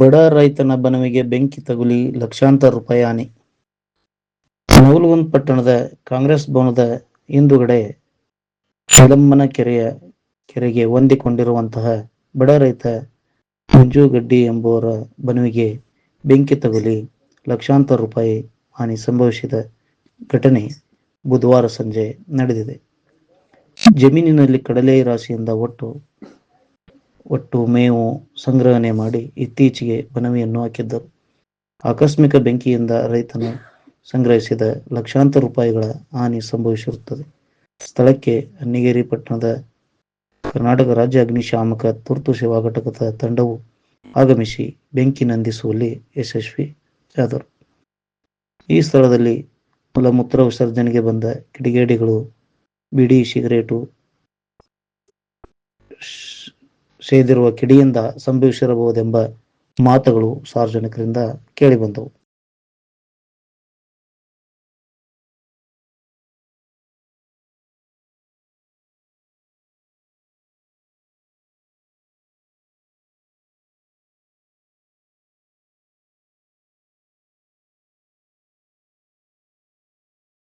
ಬಡ ರೈತನ ಬನವಿಗೆ ಬೆಂಕಿ ತಗುಲಿ ಲಕ್ಷಾಂತರ ರೂಪಾಯಿ ಹಾನಿ. ನವಲಗುಂದ್ ಪಟ್ಟಣದ ಕಾಂಗ್ರೆಸ್ ಭವನದ ಹಿಂದುಗಡೆ ವಿಲಂಬನ ಕೆರೆಯ ಕೆರೆಗೆ ಹೊಂದಿಕೊಂಡಿರುವಂತಹ ಬಡ ರೈತ ಮಂಜುಗಡ್ಡಿ ಎಂಬುವರ ಬನವಿಗೆ ಬೆಂಕಿ ತಗುಲಿ ಲಕ್ಷಾಂತರ ರೂಪಾಯಿ ಹಾನಿ ಸಂಭವಿಸಿದ ಘಟನೆ ಬುಧವಾರ ಸಂಜೆ ನಡೆದಿದೆ. ಜಮೀನಿನಲ್ಲಿ ಕಡಲೆ ರಾಶಿಯಿಂದ ಒಟ್ಟು ಒಟ್ಟು ಮೇವು ಸಂಗ್ರಹಣೆ ಮಾಡಿ ಇತ್ತೀಚೆಗೆ ಬನವಿಯನ್ನು ಹಾಕಿದ್ದರು. ಆಕಸ್ಮಿಕ ಬೆಂಕಿಯಿಂದ ರೈತನು ಸಂಗ್ರಹಿಸಿದ ಲಕ್ಷಾಂತರ ರೂಪಾಯಿಗಳ ಹಾನಿ ಸಂಭವಿಸಿರುತ್ತದೆ. ಸ್ಥಳಕ್ಕೆ ಅನ್ನಿಗೇರಿ ಪಟ್ಟಣದ ಕರ್ನಾಟಕ ರಾಜ್ಯ ಅಗ್ನಿಶಾಮಕ ತುರ್ತು ಸೇವಾ ಘಟಕದ ತಂಡವು ಆಗಮಿಸಿ ಬೆಂಕಿ ನಂದಿಸುವಲ್ಲಿ ಯಶಸ್ವಿಯಾದರು ಈ ಸ್ಥಳದಲ್ಲಿ ಮೂಲಮೂತ್ರ ವಿಸರ್ಜನೆಗೆ ಬಂದ ಕಿಡಿಗೇಡಿಗಳು, ಬಿಡಿ, ಸಿಗರೇಟು ಸೇದಿರುವ ಕಿಡಿಯಿಂದ ಸಂಭವಿಸಿರಬಹುದೆಂಬ ಮಾತುಗಳು ಸಾರ್ವಜನಿಕರಿಂದ ಕೇಳಿಬಂದವು.